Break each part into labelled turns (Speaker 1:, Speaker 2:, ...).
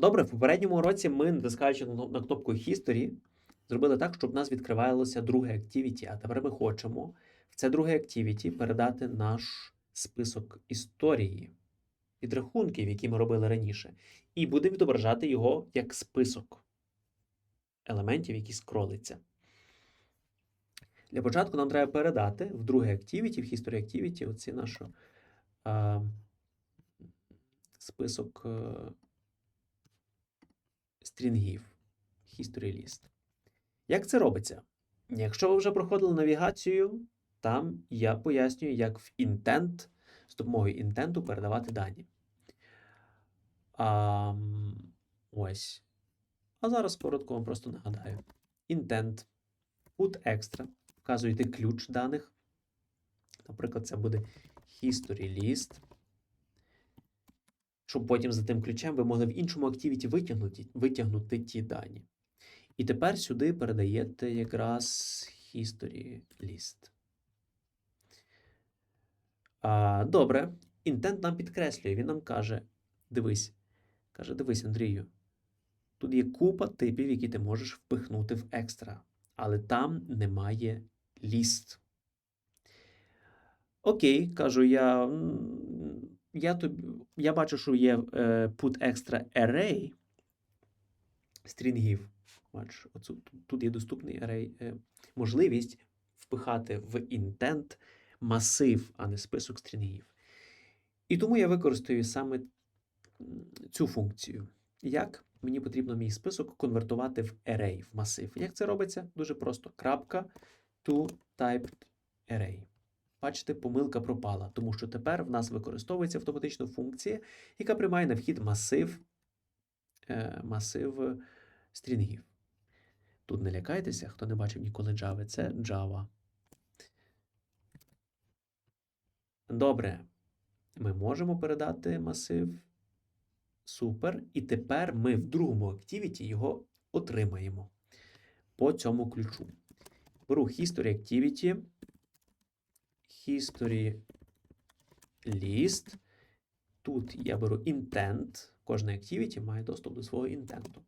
Speaker 1: Добре, в попередньому уроці ми, натискаючи на кнопку History, зробили так, щоб в нас відкривалося друге Activity. А тепер ми хочемо в це друге Activity передати наш список історії, підрахунків, які ми робили раніше, і будемо відображати його як список елементів, які скролиться. Для початку нам треба передати в друге Activity, в History Activity, оці наш а, список е, стрінгів History List. Як це робиться? Якщо ви вже проходили навігацію, там я пояснюю, як в intent, з допомогою інтенту передавати дані. А, ось. А зараз коротко вам просто нагадаю. Intent. Put extra. Вказуєте ключ даних. Наприклад, це буде history list. Щоб потім за тим ключем ви могли в іншому активіті витягнути, витягнути ті дані. І тепер сюди передаєте якраз history list. А, добре. Інтент нам підкреслює. Він нам каже: дивись, каже, дивись, Андрію. Тут є купа типів, які ти можеш впихнути в екстра, але там немає ліст. Окей, кажу я. Я, тобі, я бачу, що є е, put extra array стрінгів. Бачиш, оцю, тут, є доступний array, е, можливість впихати в intent масив, а не список стрінгів. І тому я використаю саме цю функцію. Як мені потрібно мій список конвертувати в array, в масив. Як це робиться? Дуже просто. Крапка to typed array. Бачите, помилка пропала, тому що тепер в нас використовується автоматично функція, яка приймає на вхід масив, е, масив стрінгів. Тут не лякайтеся, хто не бачив ніколи Java, це Java. Добре. Ми можемо передати масив. Супер. І тепер ми в другому Activity його отримаємо по цьому ключу. Беру History Activity. History list. Тут я беру intent. Кожна activity має доступ до свого інтенту.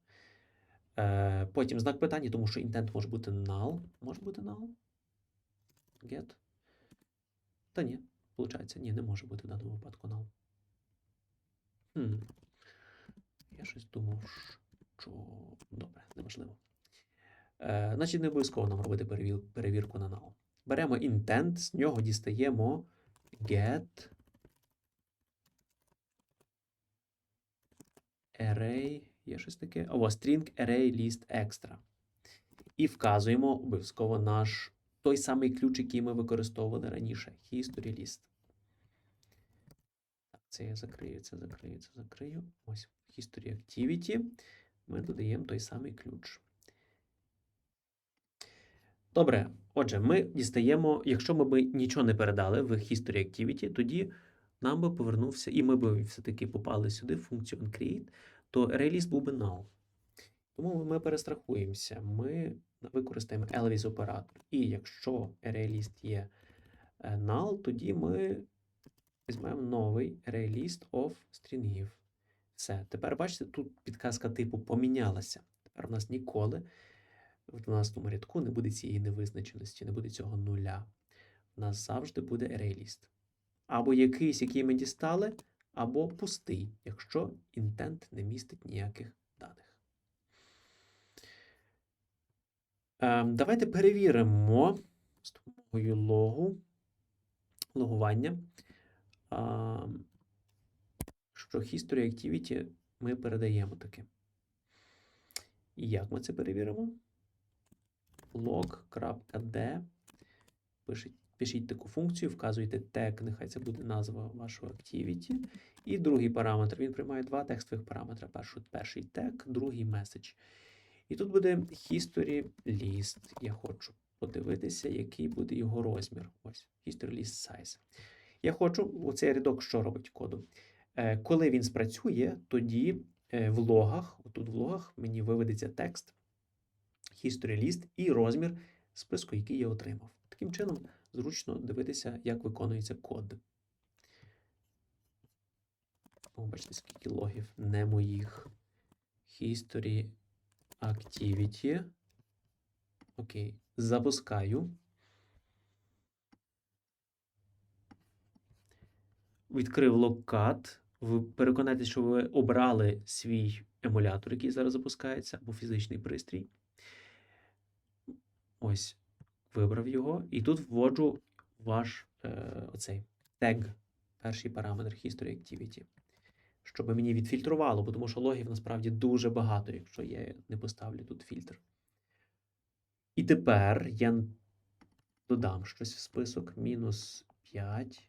Speaker 1: Потім знак питання, тому що intent може бути null. Може бути null? Get. Та ні, виходить, ні, не може бути в даному випадку null. Я щось думав, що. Добре, неважливо. Е, значить, не обов'язково нам робити перевірку на null. Беремо intent, з нього дістаємо get array, є щось таке. О, string array list extra. І вказуємо обов'язково наш той самий ключ, який ми використовували раніше. History list. Це я закрию, це закрию, це закрию. Ось History Activity ми додаємо той самий ключ. Добре, отже, ми дістаємо, якщо ми б нічого не передали в History Activity, тоді нам би повернувся, і ми б все-таки попали сюди в функцію onCreate, то реліз був би null. Тому ми перестрахуємося. Ми використаємо Elvis оператор. І якщо ArrayList є е, null, тоді ми візьмемо новий ArrayList of стрінгів. Все. Тепер бачите, тут підказка типу помінялася. Тепер у нас ніколи в 12 рядку не буде цієї невизначеності, не буде цього нуля. У нас завжди буде ArrayList. Або якийсь, який ми дістали, або пустий, якщо інтент не містить ніяких даних. Ем, давайте перевіримо з допомогою логу, логування, ем, що History Activity ми передаємо таки. І як ми це перевіримо? log.d. Пишіть, пишіть таку функцію, вказуєте тег, нехай це буде назва вашого activity. І другий параметр. Він приймає два текстових параметри. Перший, тег, другий message. І тут буде history list. Я хочу подивитися, який буде його розмір. Ось, history list size. Я хочу, оцей рядок, що робить коду. Е, Коли він спрацює, тоді е, в логах, отут в логах мені виведеться текст, history list і розмір списку, який я отримав. Таким чином, зручно дивитися, як виконується код. О, скільки логів не моїх. History Activity. Окей. Запускаю. Відкрив локат. Ви переконайтеся, що ви обрали свій емулятор, який зараз запускається, або фізичний пристрій. Ось, вибрав його. І тут вводжу ваш е, оцей тег, перший параметр History Activity. Щоб мені відфільтрувало, бо тому що логів насправді дуже багато, якщо я не поставлю тут фільтр. І тепер я додам щось в список. Мінус 5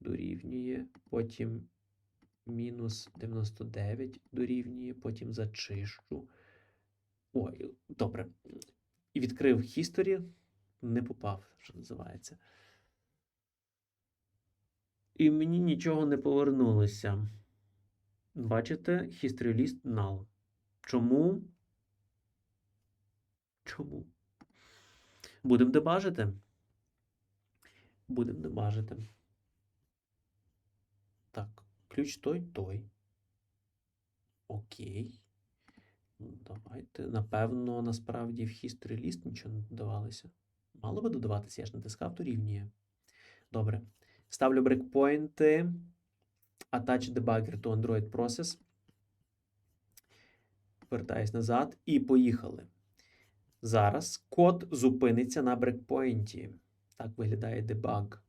Speaker 1: дорівнює, потім мінус 99 дорівнює, потім зачищу. Ой, добре. І відкрив History, не попав, що називається. І мені нічого не повернулося. Бачите, History List null. Чому? Чому? Будемо дебажити. Будемо дебажити. Так, ключ той, той. Окей. Ну, Давайте. Напевно, насправді в History List нічого не додавалося. Мало би додаватися, я ж натискав, то рівнює. Добре. Ставлю брекпоінти. Attach debugger to Android Process. Вертаюсь назад і поїхали. Зараз код зупиниться на брекпоінті. Так виглядає дебаг.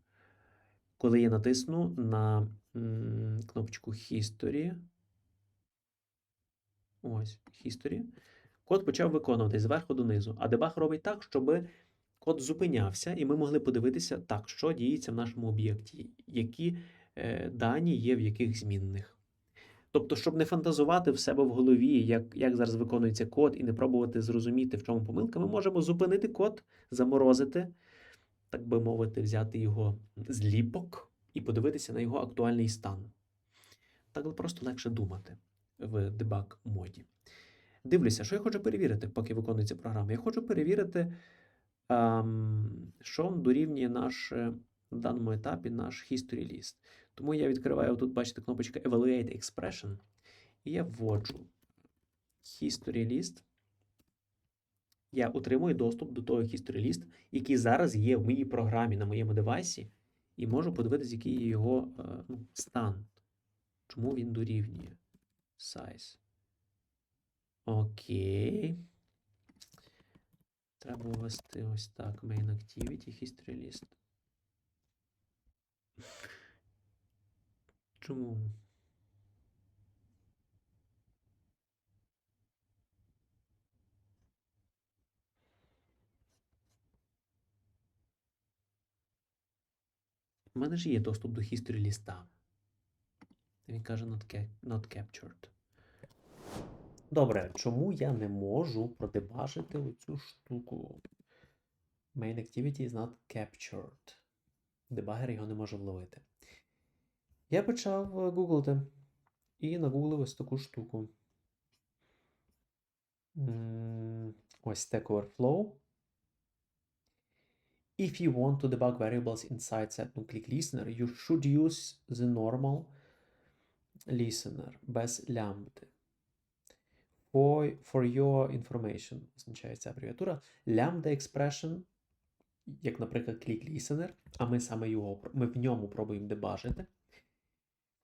Speaker 1: Коли я натисну на м, кнопочку History. Ось, History. Код почав виконуватись зверху донизу. А дебаг робить так, щоб код зупинявся, і ми могли подивитися, так, що діється в нашому об'єкті, які е, дані є в яких змінних. Тобто, щоб не фантазувати в себе в голові, як, як зараз виконується код, і не пробувати зрозуміти, в чому помилка, ми можемо зупинити код, заморозити, так би мовити, взяти його зліпок і подивитися на його актуальний стан. Так просто легше думати в дебаг моді. Дивлюся, що я хочу перевірити, поки виконується програма. Я хочу перевірити, що дорівнює наш е, в даному етапі наш history list. Тому я відкриваю тут, бачите, кнопочка Evaluate Expression. І я вводжу history list. Я отримую доступ до того history list, який зараз є в моїй програмі на моєму девайсі, і можу подивитися, який є його е, ну, стан. Чому він дорівнює size. Окей. Треба ввести ось так. Main Activity, History List. Чому? У мене ж є доступ до history ліста. Він каже not, not captured. Добре, чому я не можу продебажити оцю штуку? Main activity is not captured. Дебагер його не може вловити. Я почав е, гуглити і нагуглив ось таку штуку. Ось Stack Overflow. If you want to debug variables inside set-click listener, you should use the normal listener без лямбди. For, your information означає ця абревіатура. Lambda expression, як, наприклад, click listener, а ми саме його ми в ньому пробуємо дебажити.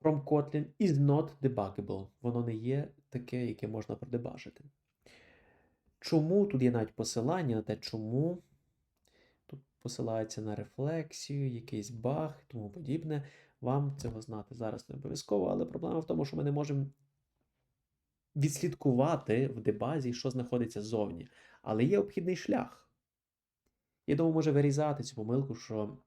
Speaker 1: From Kotlin is not debuggable. Воно не є таке, яке можна продебажити. Чому? Тут є навіть посилання на те, чому. Тут посилається на рефлексію, якийсь баг і тому подібне. Вам цього знати зараз не обов'язково, але проблема в тому, що ми не можемо відслідкувати в дебазі, що знаходиться ззовні. Але є обхідний шлях. Я думаю, може вирізати цю помилку, що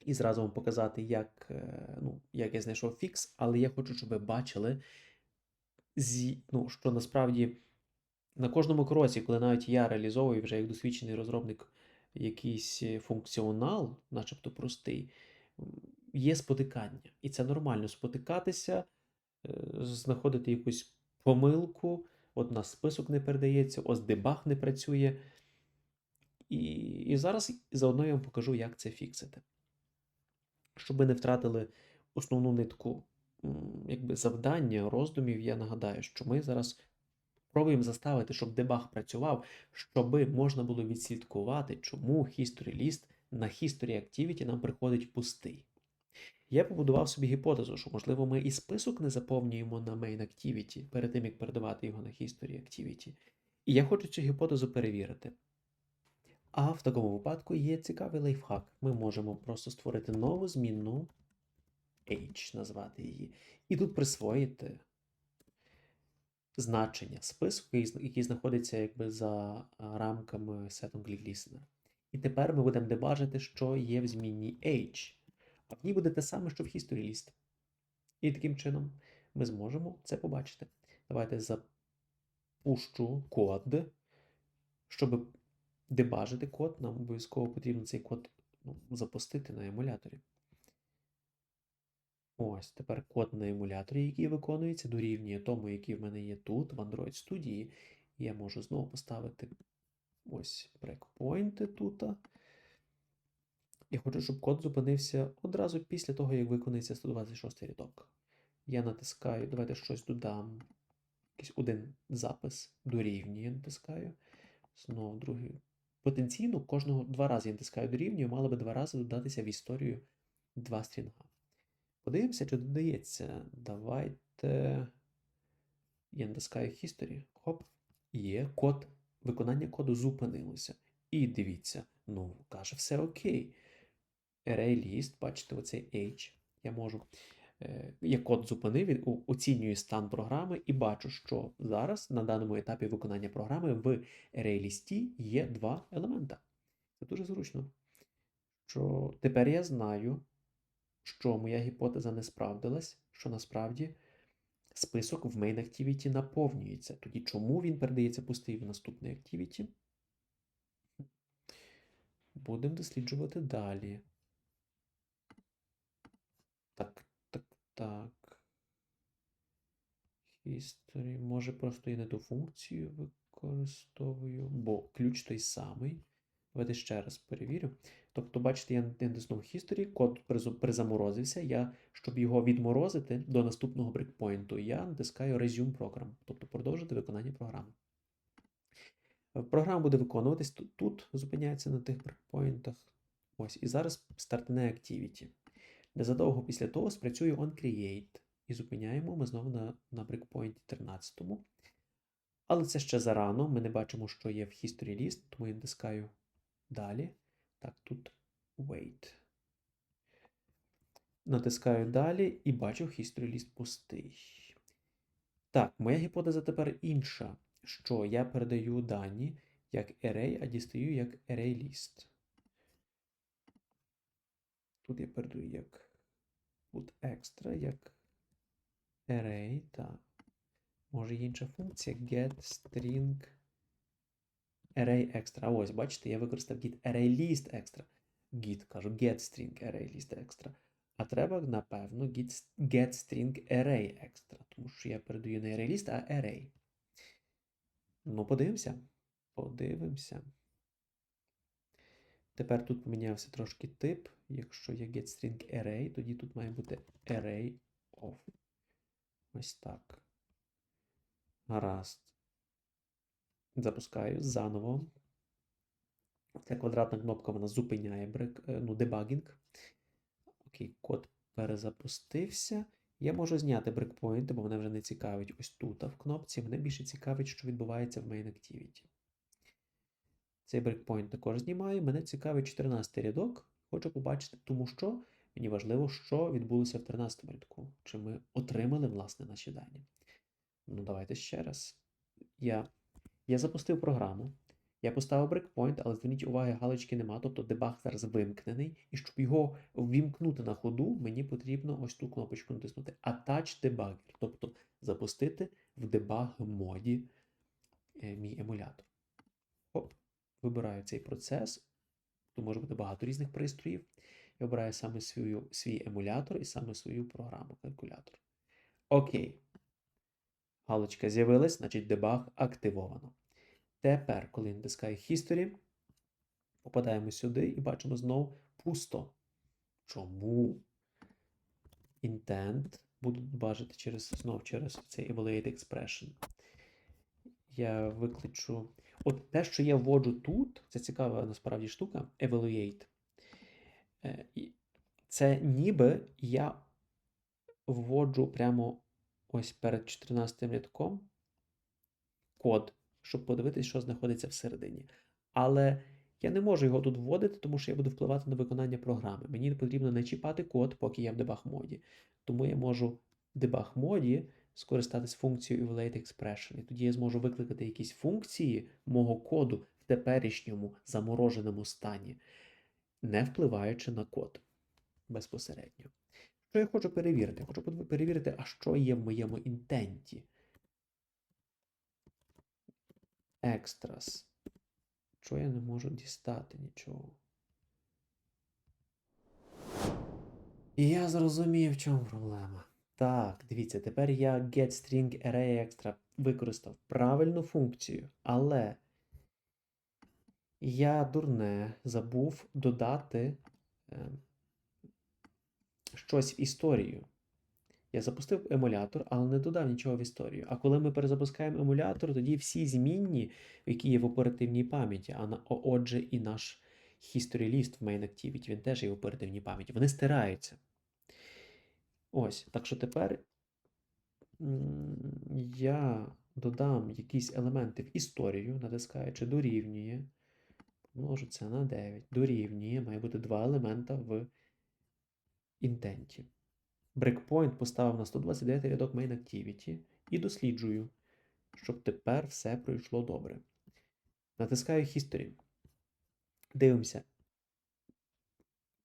Speaker 1: і зразу вам показати, як, е, ну, як я знайшов фікс, але я хочу, щоб ви бачили, зі, ну, що насправді на кожному кроці, коли навіть я реалізовую вже як досвідчений розробник якийсь е, функціонал, начебто простий, є спотикання. І це нормально спотикатися, е, знаходити якусь помилку, от на список не передається, ось дебаг не працює. І, і зараз заодно я вам покажу, як це фіксити. Щоб ви не втратили основну нитку якби, завдання, роздумів, я нагадаю, що ми зараз пробуємо заставити, щоб дебаг працював, щоб можна було відслідкувати, чому history list на history activity нам приходить пустий. Я побудував собі гіпотезу, що, можливо, ми і список не заповнюємо на main activity перед тим, як передавати його на history activity. І я хочу цю гіпотезу перевірити. А в такому випадку є цікавий лайфхак. Ми можемо просто створити нову змінну H, назвати її, і тут присвоїти значення списку, який, знаходиться якби за рамками setOnClick Listener. І тепер ми будемо дебажити, що є в змінній H. А в ній буде те саме, що в History List. І таким чином ми зможемо це побачити. Давайте запущу код, щоб дебажити код, нам обов'язково потрібно цей код ну, запустити на емуляторі. Ось, тепер код на емуляторі, який виконується, дорівнює тому, який в мене є тут, в Android студії. Я можу знову поставити ось брекпойнти тут. Я хочу, щоб код зупинився одразу після того, як виконується 126 рядок. Я натискаю, давайте щось додам. Якийсь один запис дорівнює, натискаю. Знову другий. Потенційно кожного два рази я натискаю дорівнює, мало би два рази додатися в історію два стрінга. Подивимося, чи додається. Давайте. Я натискаю History. Хоп. Є код. Виконання коду зупинилося. І дивіться, ну, каже, все окей. Array list, бачите, оцей H. Я можу. е, Я код зупинив, він о- оцінюю стан програми і бачу, що зараз на даному етапі виконання програми в array лісті є два елемента. Це дуже зручно. Що тепер я знаю, що моя гіпотеза не справдилась, що насправді список в main activity наповнюється. Тоді чому він передається пустий в наступний activity? Будемо досліджувати далі. Так, так. History. Може, просто я не ту функцію використовую, бо ключ той самий. Давайте ще раз перевірю. Тобто, бачите, я натиснув History, код призаморозився. Я, щоб його відморозити до наступного брейкпойнту, я натискаю Resume Program, тобто продовжити виконання програми. Е, Програма буде виконуватись тут, тут зупиняється на тих брейкпойнтах. Ось, і зараз стартне Activity. Незадовго після того спрацює onCreate. І зупиняємо ми знову на, на брейкпойнті 13. Але це ще зарано. Ми не бачимо, що є в History List, тому я натискаю далі. Так, тут wait. Натискаю далі і бачу History List пустий. Так, моя гіпотеза тепер інша, що я передаю дані як array, а дістаю як array list. Тут я передаю як put extra, як array, так. Може є інша функція get string array extra. Ось, бачите, я використав git array list extra. Git, кажу, get string array list extra. А треба, напевно, get, get string array extra, тому що я передаю не array list, а array. Ну, подивимося. Подивимося. Тепер тут помінявся трошки тип. Якщо є getString array, тоді тут має бути array of. Ось так. Гаразд. Запускаю заново. Ця квадратна кнопка вона зупиняє брек, е, ну, дебагінг. Окей, код перезапустився. Я можу зняти брекпойнти, бо мене вже не цікавить ось тут а в кнопці. Мене більше цікавить, що відбувається в Main Activity. Цей брекпойнт також знімаю. Мене цікавить 14 рядок. Хочу побачити, тому що мені важливо, що відбулося в 13 рядку. Чи ми отримали, власне, наші дані. Ну, давайте ще раз. Я, я запустив програму. Я поставив брекпойнт, але зверніть увагу, галочки нема, тобто дебаг зараз вимкнений. І щоб його ввімкнути на ходу, мені потрібно ось ту кнопочку натиснути Attach Debugger, тобто запустити в дебаг моді е, мій емулятор. Оп, вибираю цей процес. Тут може бути багато різних пристроїв. Я обираю саме свою, свій емулятор і саме свою програму, калькулятор. Окей. Галочка з'явилась, значить дебаг активовано. Тепер, коли натискаю History, попадаємо сюди і бачимо знову пусто. Чому? Intent буду бачити через, знов через цей Evaluate Expression. я викличу. От те, що я вводжу тут, це цікава насправді штука, evaluate. Е, Це ніби я вводжу прямо ось перед 14 рядком код, щоб подивитись, що знаходиться всередині. Але я не можу його тут вводити, тому що я буду впливати на виконання програми. Мені потрібно не чіпати код, поки я в дебаг моді. Тому я можу в дебаг моді скористатись функцією evaluate expression. І тоді я зможу викликати якісь функції мого коду в теперішньому замороженому стані, не впливаючи на код безпосередньо. Що я хочу перевірити? Хочу перевірити, а що є в моєму інтенті. Extras. Що я не можу дістати нічого. І я зрозумів, в чому проблема. Так, дивіться, тепер я getString array extra використав правильну функцію, але я дурне забув додати е, щось в історію. Я запустив емулятор, але не додав нічого в історію. А коли ми перезапускаємо емулятор, тоді всі змінні, які є в оперативній пам'яті, а на, отже, і наш history list в main activity, він теж є в оперативній пам'яті, вони стираються. Ось, так що тепер я додам якісь елементи в історію, натискаючи дорівнює. Множу це на 9. Дорівнює, має бути два елемента в інтенті. Breakpoint поставив на 129 рядок main activity і досліджую, щоб тепер все пройшло добре. Натискаю History. Дивимося.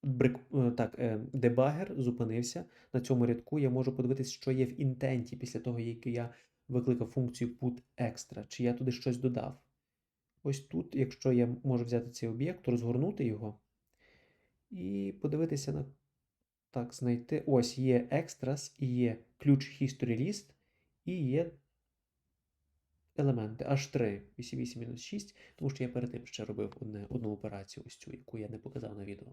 Speaker 1: Брек... е, Так, е, дебагер зупинився. На цьому рядку я можу подивитися, що є в інтенті після того, як я викликав функцію put extra, чи я туди щось додав. Ось тут, якщо я можу взяти цей об'єкт, розгорнути його і подивитися на. Так, знайти. Ось є extras і є ключ history list, і є елементи H3 88-6, тому що я перед тим ще робив одне, одну операцію, ось цю, яку я не показав на відео.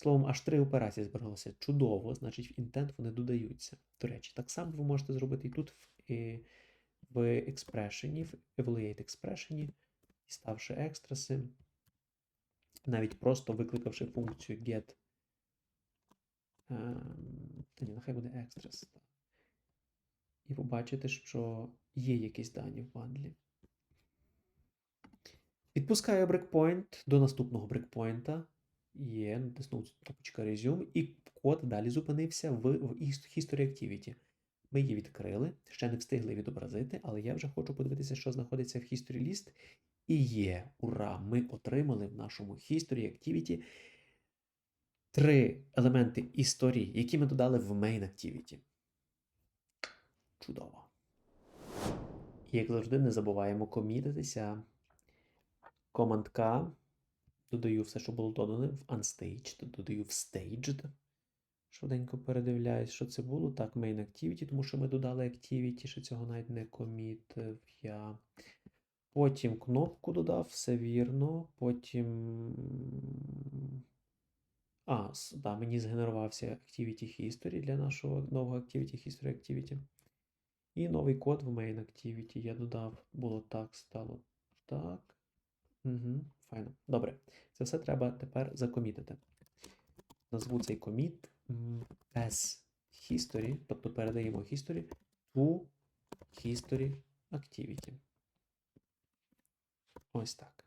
Speaker 1: Словом, аж три операції збиралося чудово, значить, в інтент вони додаються. До речі, так само ви можете зробити і тут в, в експрешені, в Evaluate Expression, ставши екстраси, навіть просто викликавши функцію get. ем, Та ні, нехай буде так. І ви бачите, що є якісь дані в бандлі. Відпускаю брекпойнт до наступного брекпойнта. Є, натиснув кнопочка Resume, і код далі зупинився в, в History Activity. Ми її відкрили, ще не встигли відобразити, але я вже хочу подивитися, що знаходиться в History List. І є, ура! Ми отримали в нашому History Activity три елементи історії, які ми додали в Main Activity. Чудово. Як завжди, не забуваємо комітитися. Command K. Додаю все, що було додане в Unstaged, додаю в Staged. Швиденько передивляюсь, що це було. Так, Main Activity, тому що ми додали Activity, що цього навіть не комітив я. Потім кнопку додав, все вірно. Потім. А, да, мені згенерувався Activity History для нашого нового Activity History Activity. І новий код в Main Activity я додав. Було так, стало так. Угу, файно. Добре. Це все треба тепер закомітити. Назву цей коміт as history, тобто передаємо history to history activity. Ось так.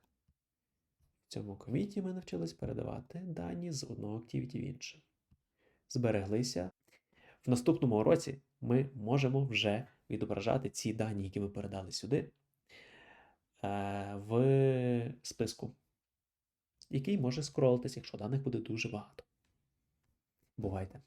Speaker 1: В цьому коміті ми навчились передавати дані з одного activity в інше. Збереглися. В наступному році ми можемо вже відображати ці дані, які ми передали сюди, в списку, який може скролитись, якщо даних буде дуже багато. Бувайте!